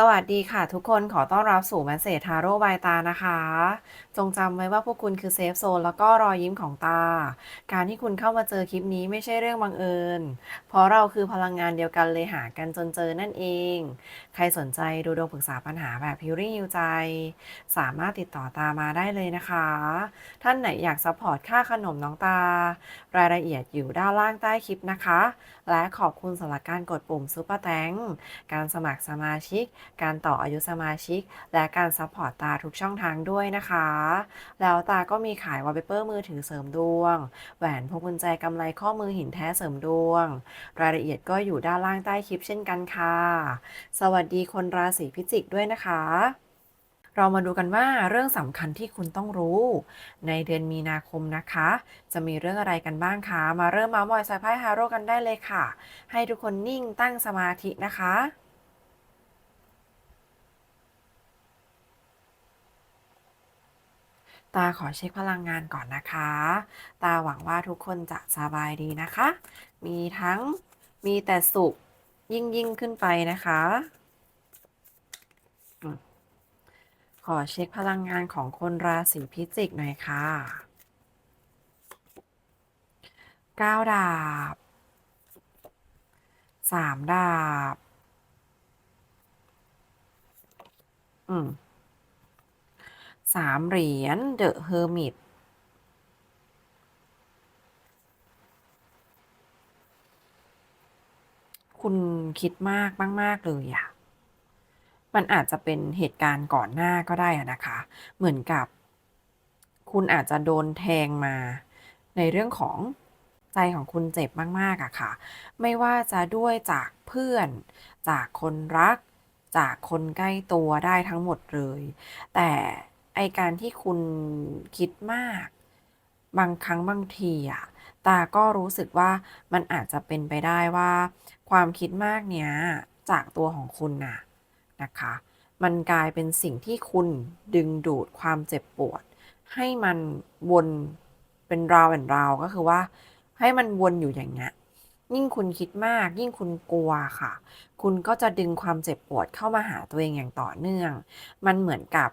สวัสดีค่ะทุกคนขอต้อนรับสู่แมสเซจทาโร่บายตานะคะ จงจำไว้ว่าพวกคุณคือเซฟโซนแล้วก็รอยยิ้มของตา การที่คุณเข้ามาเจอคลิปนี้ไม่ใช่เรื่องบังเอิญ เพราะเราคือพลังงานเดียวกันเลยหากันจนเจอนั่นเอง ใครสนใจดูดวงปรึกษาปัญหาแบบพิวรี่ฮิวใจ สามารถติดต่อตามาได้เลยนะคะ ท่านไหนอยากซัพพอร์ตค่าขนมน้องตา รายละเอียดอยู่ด้านล่างใต้คลิปนะคะ และขอบคุณสำหรับการกดปุ่มซุปเปอร์แตงการสมัครสมาชิก การต่ออายุสมาชิก และการซัพพอร์ตตาทุกช่องทางด้วยนะคะ แล้วตาก็มีขายวอลเปเปอร์มือถือเสริมดวง แหวนพวงกุญแจกำไลข้อมือหินแท้เสริมดวง รายละเอียดก็อยู่ด้านล่างใต้คลิปเช่นกันค่ะ สวัสดีคนราศีพิจิกด้วยนะคะ เรามาดูกันว่าเรื่องสำคัญที่คุณต้องรู้ ในเดือนมีนาคมนะคะ จะมีเรื่องอะไรกันบ้างคะ มาเริ่มมาส์มอยสายไพ่ฮาโร่กันได้เลยค่ะ ให้ทุกคนนิ่งตั้งสมาธินะคะตาขอเช็คพลังงานก่อนนะคะ ตาหวังว่าทุกคนจะสบายดีนะคะ มีทั้งมีแต่สุขยิ่งยิ่งขึ้นไปนะคะอืมข อเช็คพลังงานของคนราศีพิจิกหน่อยค่ะเก้าดาบสามดาบ อืมสามเหรียญเดอะเฮอร์มิตคุณคิดมากมาก ๆ เลยอะ มันอาจจะเป็นเหตุการณ์ก่อนหน้าก็ได้นะคะ เหมือนกับ คุณอาจจะโดนแทงมา ในเรื่องของใจของคุณเจ็บมากๆอะค่ะ ไม่ว่าจะด้วยจากเพื่อน จากคนรัก จากคนใกล้ตัวได้ทั้งหมดเลย แต่ไอการที่คุณคิดมาก บางครั้งบางทีอะตาก็รู้สึกว่ามันอาจจะเป็นไปได้ว่า ความคิดมากเนี้ยจากตัวของคุณน่ะ นะคะ มันกลายเป็นสิ่งที่คุณดึงดูดความเจ็บปวด ให้มันวนเป็นราวแอนราวก็คือว่า ให้มันวนอยู่อย่างเงี้ยยิ่งคุณคิดมาก ยิ่งคุณกลัวค่ะ คุณก็จะดึงความเจ็บปวดเข้ามาหาตัวเองอย่างต่อเนื่อง มันเหมือนกับ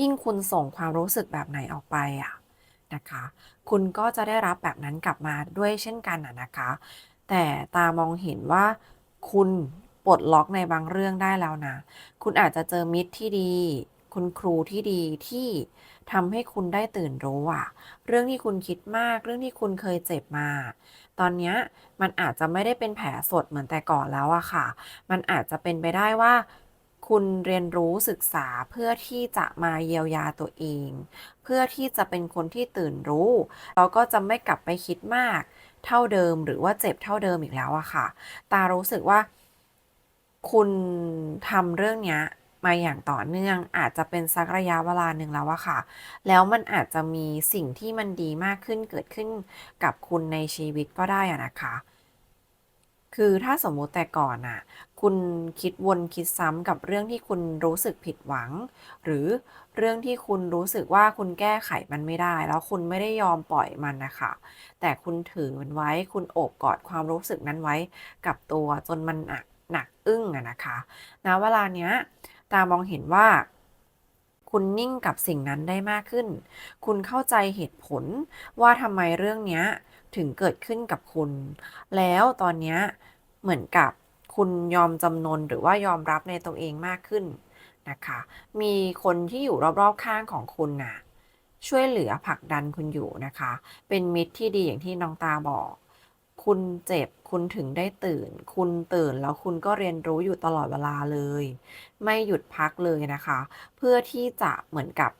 ยิ่งคุณส่งความรู้สึกแบบไหนออกไปอะนะคะ คุณก็จะได้รับแบบนั้นกลับมาด้วยเช่นกันอะนะคะ แต่ตามองเห็นว่าคุณ ปลดล็อกในบางเรื่องได้แล้วนะ คุณอาจจะเจอมิตรที่ดี คุณครูที่ดีที่ทำให้คุณได้ตื่นรู้อะเรื่องที่คุณคิดมาก เรื่องที่คุณเคยเจ็บมา ตอนนี้มันอาจจะไม่ได้เป็นแผลสดเหมือนแต่ก่อนแล้วอะค่ะ มันอาจจะเป็นไปได้ว่าคุณเรียนรู้ศึกษาเพื่อที่จะมาเยียวยาตัวเอง เพื่อที่จะเป็นคนที่ตื่นรู้แล้วก็จะไม่กลับไปคิดมาก เท่าเดิมหรือว่าเจ็บเท่าเดิมอีกแล้วอะค่ะ ตารู้สึกว่า คุณทำเรื่องเนี้ยมาอย่างต่อเนื่องอาจจะเป็นสักระยะเวลาหนึ่งแล้วอะค่ะ แล้วมันอาจจะมีสิ่งที่มันดีมากขึ้นเกิดขึ้นกับคุณในชีวิตก็ได้อะนะคะ คือถ้าสมมุติแต่ก่อนอะคุณคิดวนคิดซ้ำกับเรื่องที่คุณรู้สึกผิดหวัง หรือเรื่องที่คุณรู้สึกว่าคุณแก้ไขมันไม่ได้ แล้วคุณไม่ได้ยอมปล่อยมันนะคะแต่คุณถือมันไว้ คุณโอบกอดความรู้สึกนั้นไว้กับตัวจนมันหนัก หนักอึ้งอะนะคะณเวลาเนี้ยตามองเห็นว่า คุณนิ่งกับสิ่งนั้นได้มากขึ้น คุณเข้าใจเหตุผลว่าทำไมเรื่องเนี้ยถึงเกิดขึ้นกับคุณ แล้วตอนเนี้ยเหมือนกับคุณยอมจำนนหรือว่ายอมรับในตัวเองมากขึ้นนะคะ มีคนที่อยู่รอบๆข้างของคุณน่ะช่วยเหลือผลักดันคุณอยู่นะคะ เป็นมิตรที่ดีอย่างที่น้องตาบอก คุณเจ็บ คุณถึงได้ตื่น คุณตื่นแล้วคุณก็เรียนรู้อยู่ตลอดเวลาเลย ไม่หยุดพักเลยนะคะ เพื่อที่จะเหมือนกับ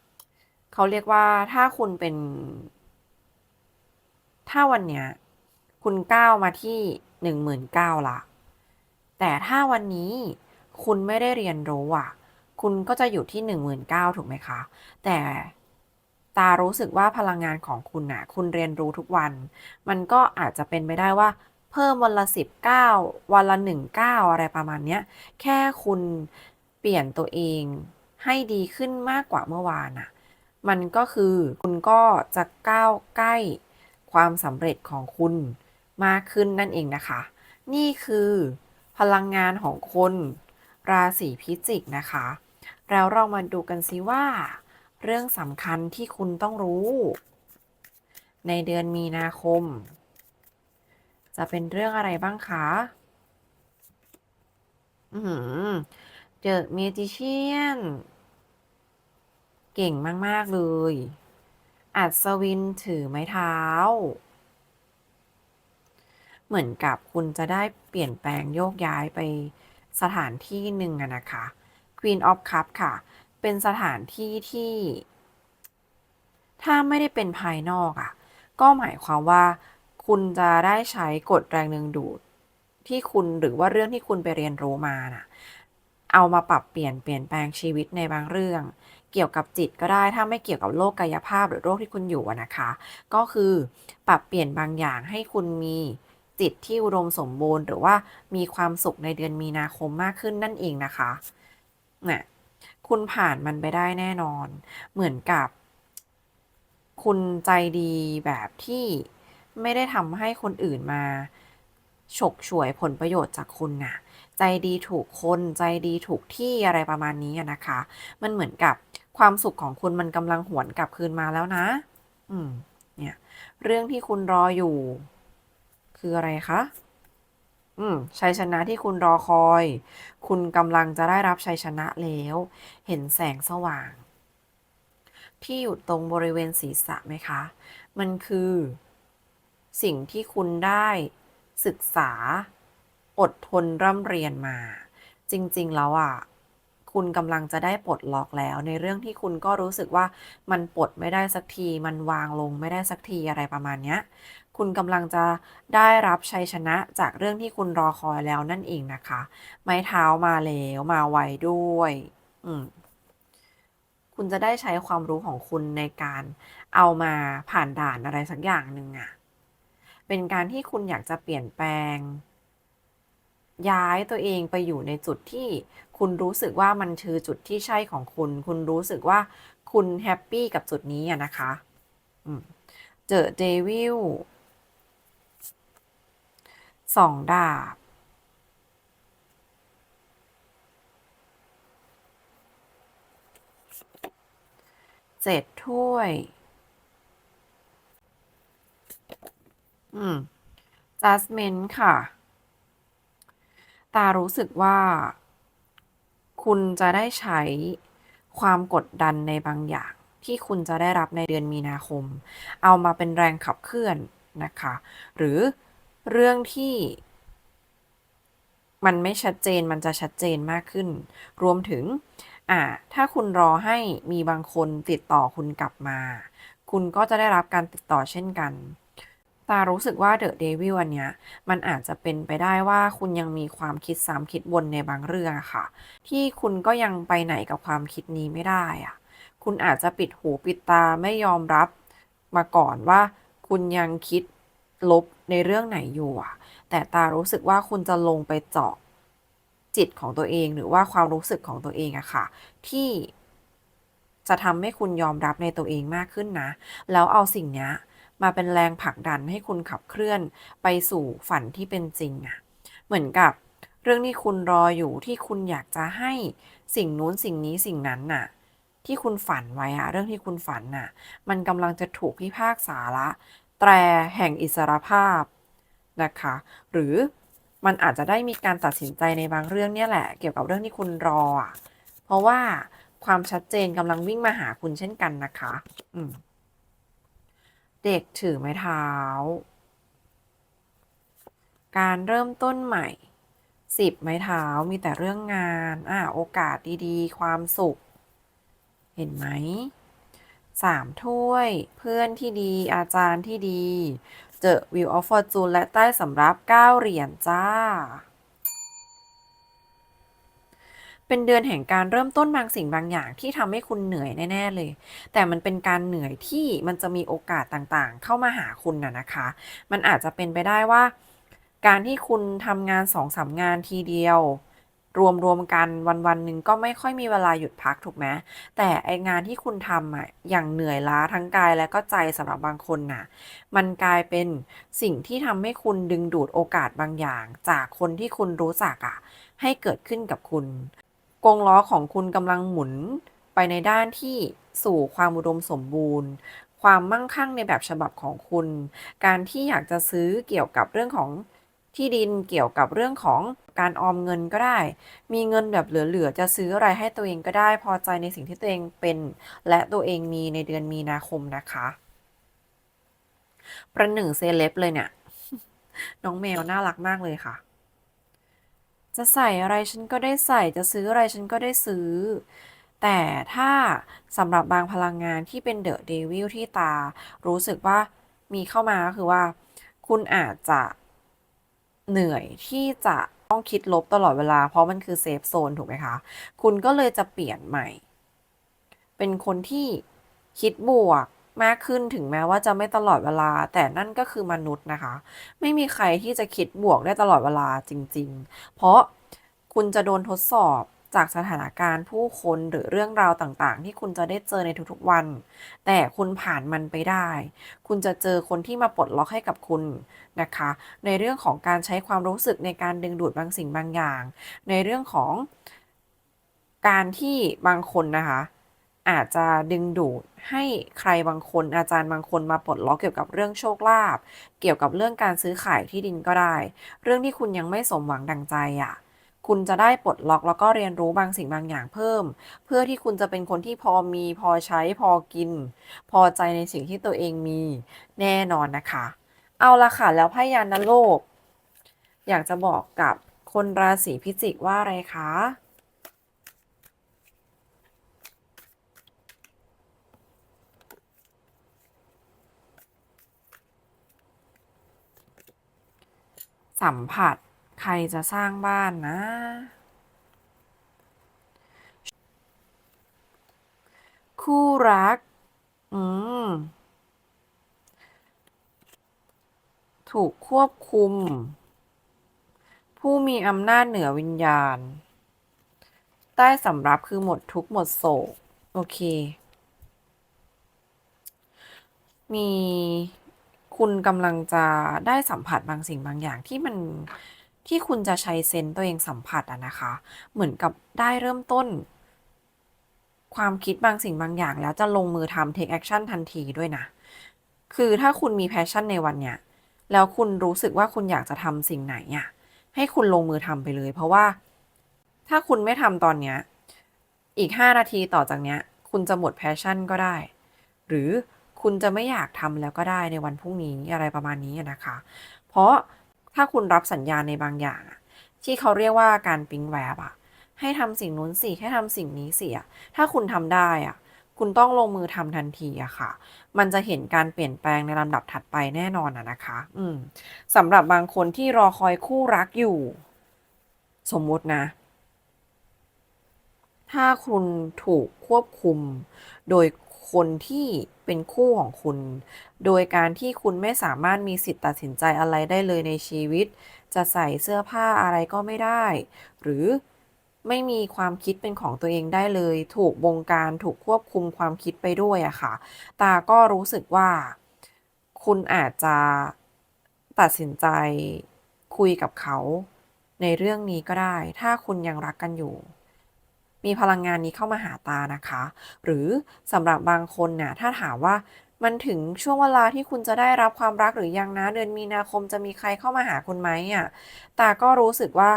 เขาเรียกว่าถ้าคุณเป็น ถ้าวันเนี้ย คุณก้าวมาที่หนึ่งหมื่นเก้าละแต่ถ้าวันนี้คุณไม่ได้เรียนรู้อะ คุณก็จะอยู่ที่หนึ่งหมื่นเก้าถูกไหมคะ แต่ ตารู้สึกว่าพลังงานของคุณน่ะ คุณเรียนรู้ทุกวัน มันก็อาจจะเป็นไปได้ว่า เพิ่มวันละสิบเก้าวันละหนึ่งเก้าอะไรประมาณเนี้ย แค่คุณเปลี่ยนตัวเองให้ดีขึ้นมากกว่าเมื่อวานน่ะ มันก็คือคุณก็จะก้าวใกล้ความสำเร็จของคุณมากขึ้นนั่นเองนะคะ นี่คือพลังงานของคนราศีพิจิกนะคะ แล้วเรามาดูกันซิว่า เรื่องสำคัญที่คุณต้องรู้ ในเดือนมีนาคม จะเป็นเรื่องอะไรบ้างคะ อืมเดอเมจิเชียน เก่งมาก ๆ เลย อัศวินถือไม้เท้า เหมือนกับคุณจะได้เปลี่ยนแปลงโยกย้ายไปสถานที่หนึ่งอะนะคะ Queen of Cup ค่ะ เป็นสถานที่ที่ ถ้าไม่ได้เป็นภายนอกอะก็หมายความว่า คุณจะได้ใช้กฎแรงดึงดูด ที่คุณหรือว่าเรื่องที่คุณไปเรียนรู้มาน่ะ เอามาปรับเปลี่ยนเปลี่ยนแปลงชีวิตในบางเรื่อง เกี่ยวกับจิตก็ได้ถ้าไม่เกี่ยวกับโรคกายภาพหรือโรคที่คุณอยู่นะคะ ก็คือปรับเปลี่ยนบางอย่างให้คุณมีจิตที่อุดมสมบูรณ์ หรือว่ามีความสุขในเดือนมีนาคมมากขึ้นนั่นเองนะคะเนี่ย คุณผ่านมันไปได้แน่นอน เหมือนกับ คุณใจดีแบบที่ไม่ได้ทำให้คนอื่นมา ฉกฉวยผลประโยชน์จากคุณน่ะ ใจดีถูกคนใจดีถูกที่อะไรประมาณนี้นะคะ มันเหมือนกับความสุขของคุณมันกำลังหวนกลับคืนมาแล้วนะ อืม เนี่ย เรื่องที่คุณรออยู่ คืออะไรคะ อืมชัยชนะที่คุณรอคอย คุณกำลังจะได้รับชัยชนะแล้ว เห็นแสงสว่าง ที่อยู่ตรงบริเวณศีรษะไหมคะ มันคือ สิ่งที่คุณได้ศึกษา อดทนร่ำเรียนมา จริง ๆ แล้วอะ คุณกำลังจะได้ปลดล็อกแล้ว ในเรื่องที่คุณก็รู้สึกว่ามันปลดไม่ได้สักที มันวางลงไม่ได้สักทีอะไรประมาณเนี้ย คุณกำลังจะได้รับชัยชนะจากเรื่องที่คุณรอคอยแล้วนั่นเองนะคะ ไม้เท้ามาแล้วมาไวด้วย อืมคุณจะได้ใช้ความรู้ของคุณในการเอามาผ่านด่านอะไรสักอย่างหนึ่งอะเป็นการที่คุณอยากจะเปลี่ยนแปลง ย้ายตัวเองไปอยู่ในจุดที่คุณรู้สึกว่ามันคือจุดที่ใช่ของคุณ คุณรู้สึกว่าคุณแฮปปี้กับจุดนี้อะนะคะ เจอเดวิล สองดาบ เจ็ดถ้วย อืม judgment ค่ะ ตารู้สึกว่า คุณจะได้ใช้ความกดดันในบางอย่างที่คุณจะได้รับในเดือนมีนาคม เอามาเป็นแรงขับเคลื่อนนะคะ หรือ เรื่องที่มันไม่ชัดเจนมันจะชัดเจนมากขึ้น รวมถึงอ่าถ้าคุณรอให้มีบางคนติดต่อคุณกลับมา คุณก็จะได้รับการติดต่อเช่นกัน ตารู้สึกว่าเดอะเดวิลอันเนี้ย มันอาจจะเป็นไปได้ว่าคุณยังมีความคิดซ้ำคิดวนในบางเรื่องค่ะ ที่คุณก็ยังไปไหนกับความคิดนี้ไม่ได้อะคุณอาจจะปิดหูปิดตาไม่ยอมรับมาก่อนว่า คุณยังคิดลบ ในเรื่องไหนอยู่อะแต่ตารู้สึกว่าคุณจะลงไปเจาะจิตของตัวเองหรือว่าความรู้สึกของตัวเองอะค่ะ ที่จะทำให้คุณยอมรับในตัวเองมากขึ้นนะ แล้วเอาสิ่งนี้มาเป็นแรงผลักดันให้คุณขับเคลื่อนไปสู่ฝันที่เป็นจริงอะเหมือนกับเรื่องที่คุณรออยู่ที่คุณอยากจะให้สิ่งนู้นสิ่งนี้สิ่งนั้นน่ะ ที่คุณฝันไว้อะเรื่องที่คุณฝันน่ะ มันกำลังจะถูกพิพากษาละ แตรแห่งอิสรภาพนะคะ หรือมันอาจจะได้มีการตัดสินใจในบางเรื่องเนี่ยแหละ เกี่ยวกับเรื่องที่คุณรออะเพราะว่าความชัดเจนกำลังวิ่งมาหาคุณเช่นกันนะคะอืมเด็กถือไม้เท้า การเริ่มต้นใหม่สิบไม้เท้ามีแต่เรื่องงาน อ่า โอกาสดีๆ ความสุข เห็นไหม สามถ้วย เพื่อนที่ดีอาจารย์ที่ดี เจอ Wheel of Fortune และใต้สำรับเก้าเหรียญจ้า เป็นเดือนแห่งการเริ่มต้นบางสิ่งบางอย่างที่ทำให้คุณเหนื่อยแน่ ๆ เลย แต่มันเป็นการเหนื่อยที่มันจะมีโอกาสต่างๆ เข้ามาหาคุณนะนะคะ มันอาจจะเป็นไปได้ว่า การที่คุณทำงานสองสามงานทีเดียว รวมๆกันวันๆหนึ่งก็ไม่ค่อยมีเวลาหยุดพักถูกไหมแต่ไองานที่คุณทำอะอย่างเหนื่อยล้าทั้งกายและก็ใจสำหรับบางคนน่ะ มันกลายเป็นสิ่งที่ทำให้คุณดึงดูดโอกาสบางอย่าง จากคนที่คุณรู้จักอะให้เกิดขึ้นกับคุณ กงล้อของคุณกำลังหมุนไปในด้านที่สู่ความอุดมสมบูรณ์ ความมั่งคั่งในแบบฉบับของคุณ การที่อยากจะซื้อเกี่ยวกับเรื่องของ ที่ดินเกี่ยวกับเรื่องของการออมเงินก็ได้ มีเงินแบบเหลือๆ จะซื้ออะไรให้ตัวเองก็ได้ พอใจในสิ่งที่ตัวเองเป็น และตัวเองมีในเดือนมีนาคมนะคะ ประหนึ่งเซเลบเลยเนี่ย น้องแมวน่ารักมากเลยค่ะ จะใส่อะไรฉันก็ได้ใส่ จะซื้ออะไรฉันก็ได้ซื้อ แต่ถ้าสำหรับบางพลังงานที่เป็นเดอะเดวิลที่ตา รู้สึกว่ามีเข้ามาก็คือว่า คุณอาจจะ เหนื่อยที่จะต้องคิดลบตลอดเวลา เพราะมันคือเซฟโซนถูกไหมคะ คุณก็เลยจะเปลี่ยนใหม่ เป็นคนที่คิดบวกมากขึ้นถึงแม้ว่าจะไม่ตลอดเวลา แต่นั่นก็คือมนุษย์นะคะ ไม่มีใครที่จะคิดบวกได้ตลอดเวลาจริง ๆ เพราะคุณจะโดนทดสอบ จากสถานการณ์ผู้คนหรือเรื่องราวต่างๆ ที่คุณจะได้เจอในทุกๆวัน แต่คุณผ่านมันไปได้ คุณจะเจอคนที่มาปลดล็อกให้กับคุณนะคะ ในเรื่องของการใช้ความรู้สึกในการดึงดูดบางสิ่งบางอย่าง ในเรื่องของการที่บางคนนะคะอาจจะดึงดูดให้ใครบางคนอาจารย์บางคนมาปลดล็อกเกี่ยวกับเรื่องโชคลาภเกี่ยวกับเรื่องการซื้อขายที่ดินก็ได้ เรื่องที่คุณยังไม่สมหวังดังใจอะ คุณจะได้ปลดล็อกแล้วก็เรียนรู้บางสิ่งบางอย่างเพิ่ม เพื่อที่คุณจะเป็นคนที่พอมีพอใช้พอกิน พอใจในสิ่งที่ตัวเองมีแน่นอนนะคะ เอาละค่ะ แล้วพยานโลก อยากจะบอกกับคนราศีพิจิกว่าอะไรคะสัมผัส รจะสร้างบ้านนะ คู่รัก อืม ถูกควบคุม ผู้มีอำนาจเหนือวิญญาณ ใต้สำรับคือหมดทุกข์หมดโศก โอเค มีคุณกำลังจะได้สัมผัสบางสิ่งบางอย่างที่มัน ที่คุณจะใช้เซนส์ตัวเองสัมผัสอะนะคะ เหมือนกับได้เริ่มต้น ความคิดบางสิ่งบางอย่าง แล้วจะลงมือทำ take action ทันทีด้วยนะ คือถ้าคุณมี passion ในวันเนี้ยแล้วคุณรู้สึกว่าคุณอยากจะทำสิ่งไหนอะให้คุณลงมือทำไปเลย เพราะว่า ถ้าคุณไม่ทำตอนเนี้ยอีก 5 นาทีต่อจากเนี้ย คุณจะหมด passion ก็ได้ หรือคุณจะไม่อยากทำแล้วก็ได้ในวันพรุ่งนี้อะไรประมาณนี้นะคะ เพราะ ถ้าคุณรับสัญญาณในบางอย่างอะที่เขาเรียกว่าการปิ๊งแวบอะให้ทำสิ่งนู้นสิให้ทำสิ่งนี้สิอะถ้าคุณทำได้อะคุณต้องลงมือทำทันทีอะค่ะ มันจะเห็นการเปลี่ยนแปลงในลำดับถัดไปแน่นอนอะนะคะ อืมสำหรับบางคนที่รอคอยคู่รักอยู่ สมมุตินะ ถ้าคุณถูกควบคุมโดยคนที่ เป็นคู่ของคุณ โดยการที่คุณไม่สามารถมีสิทธิ์ตัดสินใจอะไรได้เลยในชีวิต จะใส่เสื้อผ้าอะไรก็ไม่ได้ หรือไม่มีความคิดเป็นของตัวเองได้เลย ถูกบงการถูกควบคุมความคิดไปด้วยอะค่ะ ตาก็รู้สึกว่าคุณอาจจะตัดสินใจคุยกับเขาในเรื่องนี้ก็ได้ ถ้าคุณยังรักกันอยู่ มีพลังงานนี้เข้ามาหาตานะคะ หรือสำหรับบางคนเนี่ยถ้าถามว่ามันถึงช่วงเวลาที่คุณจะได้รับความรักหรือยังนะเดือนมีนาคมจะมีใครเข้ามาหาคุณไหมอะตาก็รู้สึกว่า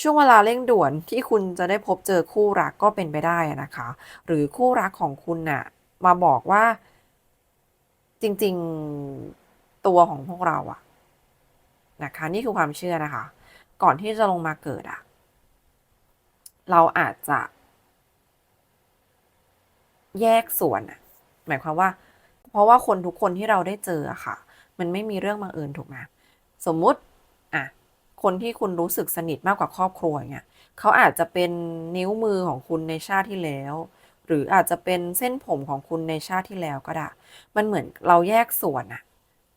ช่วงเวลาเร่งด่วนที่คุณจะได้พบเจอคู่รักก็เป็นไปได้นะคะ หรือคู่รักของคุณน่ะมาบอกว่า จริงๆตัวของพวกเราอะนะคะ นี่คือความเชื่อนะคะ ก่อนที่จะลงมาเกิดอะ เราอาจจะแยกส่วนอะหมายความว่า เพราะว่าคนทุกคนที่เราได้เจออะค่ะ มันไม่มีเรื่องบังเอิญถูกไหมสมมุติอะคนที่คุณรู้สึกสนิทมากกว่าครอบครัวเนี่ยเขาอาจจะเป็นนิ้วมือของคุณในชาติที่แล้ว หรืออาจจะเป็นเส้นผมของคุณในชาติที่แล้วก็ได้ มันเหมือนเราแยกส่วนอะ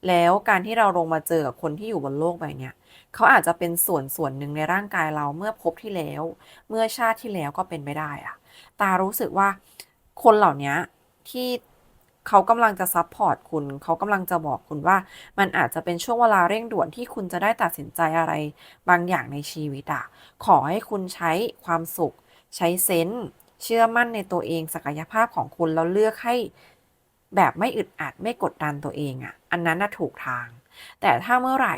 แล้วการที่เราลงมาเจอกับคนที่อยู่บนโลกใบเนี้ยเขาอาจจะเป็นส่วนส่วนหนึ่งในร่างกายเราเมื่อพบที่แล้ว เมื่อชาติที่แล้วก็เป็นไปได้อะตารู้สึกว่าคนเหล่านี้ที่เขากำลังจะซัพพอร์ตคุณ เขากำลังจะบอกคุณว่า มันอาจจะเป็นช่วงเวลาเร่งด่วนที่คุณจะได้ตัดสินใจอะไรบางอย่างในชีวิตอะขอให้คุณใช้ความสุข ใช้เซนส์เชื่อมั่นในตัวเองศักยภาพของคุณแล้วเลือกให้ แบบไม่อึดอัดไม่กดดันตัวเองอะอันนั้นน่ะถูกทาง แต่ถ้าเมื่อไหร่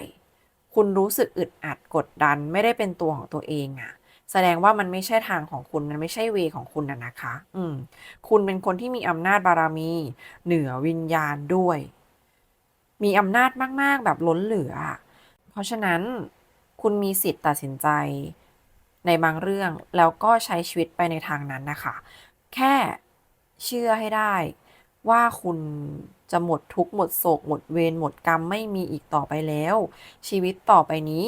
คุณรู้สึกอึดอัดกดดันไม่ได้เป็นตัวของตัวเองอะแสดงว่ามันไม่ใช่ทางของคุณมันไม่ใช่เวของคุณนะนะคะ อืม คุณเป็นคนที่มีอำนาจบารมี เหนือวิญญาณด้วย มีอำนาจมาก ๆ แบบล้นเหลือ เพราะฉะนั้นคุณมีสิทธิ์ตัดสินใจในบางเรื่องแล้วก็ใช้ชีวิตไปในทางนั้นนะคะ แค่เชื่อให้ได้ ว่าคุณจะหมดทุกข์หมดโศกหมดเวรหมดกรรมไม่มีอีกต่อไปแล้ว ชีวิตต่อไปนี้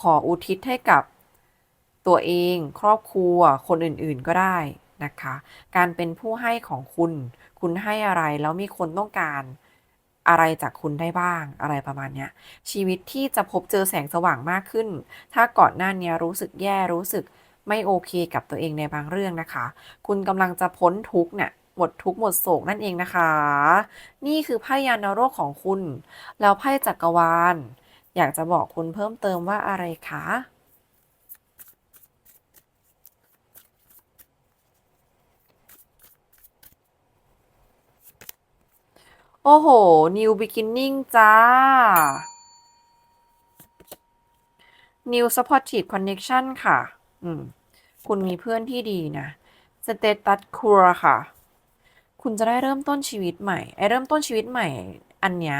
ขออุทิศให้กับตัวเองครอบครัวคนอื่นๆก็ได้นะคะ การเป็นผู้ให้ของคุณ คุณให้อะไรแล้วมีคนต้องการอะไรจากคุณได้บ้างอะไรประมาณเนี้ยชีวิตที่จะพบเจอแสงสว่างมากขึ้น ถ้าก่อนหน้านี้รู้สึกแย่รู้สึกไม่โอเคกับตัวเองในบางเรื่องนะคะ คุณกำลังจะพ้นทุกข์เนี่ย หมดทุกข์หมดโศกนั่นเองนะคะ นี่คือไพ่ยานโรคของคุณ แล้วไพ่จักรวาล อยากจะบอกคุณเพิ่มเติมว่าอะไรคะโอ้โห new beginning จ้า new supportive connection ค่ะ อืม คุณมีเพื่อนที่ดีนะ status quo ค่ะ คุณจะได้เริ่มต้นชีวิตใหม่ไอ้เริ่มต้นชีวิตใหม่อันเนี้ย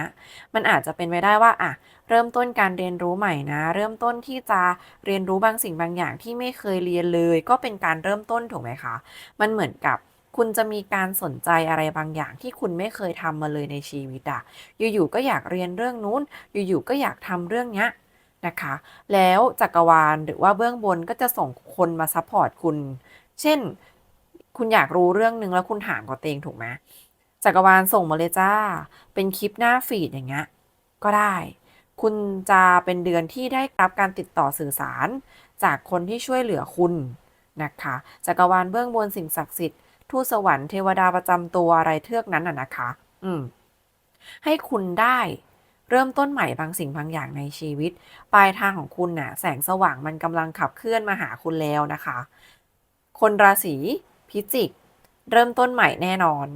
มันอาจจะเป็นไปได้ว่าอะเริ่มต้นการเรียนรู้ใหม่นะ เริ่มต้นที่จะเรียนรู้บางสิ่งบางอย่างที่ไม่เคยเรียนเลย ก็เป็นการเริ่มต้นถูกไหมคะ มันเหมือนกับคุณจะมีการสนใจอะไรบางอย่างที่คุณไม่เคยทำมาเลยในชีวิตอะอยู่ๆก็อยากเรียนเรื่องนู้น อยู่ๆก็อยากทำเรื่องเนี้ยนะคะ แล้วจักรวาลหรือว่าเบื้องบนก็จะส่งคนมาซัพพอร์ตคุณ เช่น คุณอยากรู้เรื่องหนึ่งแล้วคุณถามกับตัวเองถูกไหมจักรวาลส่งมาเลยจ้า เป็นคลิปหน้าฟีดอย่างเงี้ยก็ได้ คุณจะเป็นเดือนที่ได้รับการติดต่อสื่อสาร จากคนที่ช่วยเหลือคุณนะคะจักรวาลเบื้องบนสิ่งศักดิ์สิทธิ์ทูตสวรรค์เทวดาประจำตัวอะไรเทือกนั้นน่ะนะคะ อืม ให้คุณได้เริ่มต้นใหม่บางสิ่งบางอย่างในชีวิต ปลายทางของคุณน่ะ แสงสว่างมันกำลังขับเคลื่อนมาหาคุณแล้วนะคะ คนราศี พิจิก เริ่มต้นใหม่แน่นอน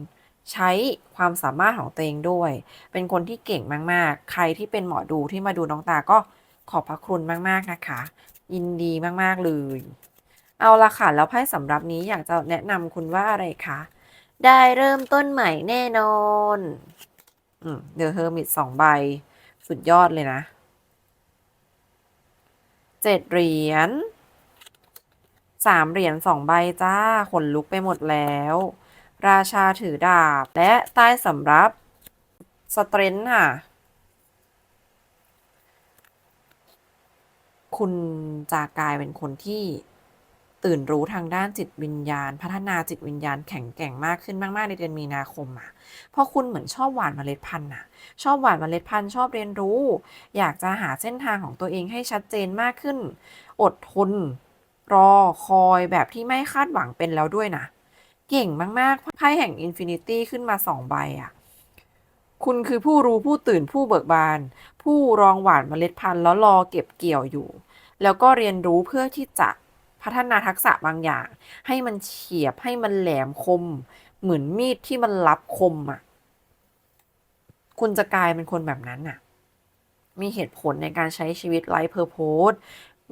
ใช้ความสามารถของตัวเองด้วย เป็นคนที่เก่งมากๆ ใครที่เป็นหมอดูที่มาดูน้องตาก็ขอบพระคุณมากๆนะคะ ยินดีมากๆเลย เอาละค่ะ แล้วไพ่สำหรับนี้อยากจะแนะนำคุณว่าอะไรคะ ได้เริ่มต้นใหม่แน่นอนอืมเดอะเฮอร์มิตสองใบ สุดยอดเลยนะ เจ็ดเหรียญ สามเหรียญสองใบจ้า ขนลุกไปหมดแล้ว ราชาถือดาบ และใต้สำรับสเตรนท์ค่ะ คุณจะกลายเป็นคนที่ตื่นรู้ทางด้านจิตวิญญาณ พัฒนาจิตวิญญาณแข็งแกร่งมากขึ้นมาก ๆ ในเดือนมีนาคมอะเพราะคุณเหมือนชอบหว่านเมล็ดพันธุ์อะ ชอบหว่านเมล็ดพันธุ์ชอบเรียนรู้ อยากจะหาเส้นทางของตัวเองให้ชัดเจนมากขึ้น อดทน รอคอยแบบที่ไม่คาดหวังเป็นแล้วด้วยนะ เก่งมากๆไพ่แห่งอินฟินิตี้ขึ้นมาสองใบอะ คุณคือผู้รู้ผู้ตื่นผู้เบิกบาน ผู้รองหวานเมล็ดพันธุ์แล้วรอเก็บเกี่ยวอยู่ แล้วก็เรียนรู้เพื่อที่จะพัฒนาทักษะบางอย่าง ให้มันเฉียบให้มันแหลมคม เหมือนมีดที่มันรับคมอะ คุณจะกลายเป็นคนแบบนั้นน่ะมีเหตุผลในการใช้ชีวิตไร้เพอร์โพส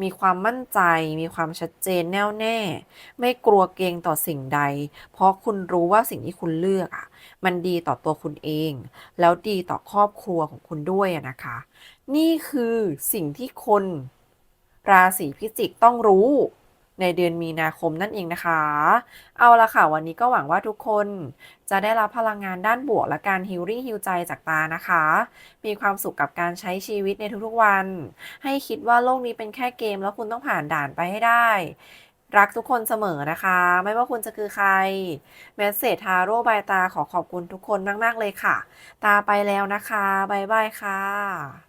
มีความมั่นใจ มีความชัดเจนแน่วแน่ ไม่กลัวเกรงต่อสิ่งใด เพราะคุณรู้ว่าสิ่งที่คุณเลือกอะ มันดีต่อตัวคุณเอง แล้วดีต่อครอบครัวของคุณด้วยนะคะ นี่คือสิ่งที่คนราศีพิจิกต้องรู้ ในเดือนมีนาคมนั่นเองนะคะ เอาละค่ะ วันนี้ก็หวังว่าทุกคนจะได้รับพลังงานด้านบวกและการฮิลลิ่งฮิลใจจากตานะคะ มีความสุขกับการใช้ชีวิตในทุกๆวัน ให้คิดว่าโลกนี้เป็นแค่เกมแล้วคุณต้องผ่านด่านไปให้ได้ รักทุกคนเสมอนะคะ ไม่ว่าคุณจะคือใครเมสเสจทาโร่บายตาขอขอบคุณทุกคนมาก ๆ เลยค่ะ ตาไปแล้วนะคะบายบายค่ะ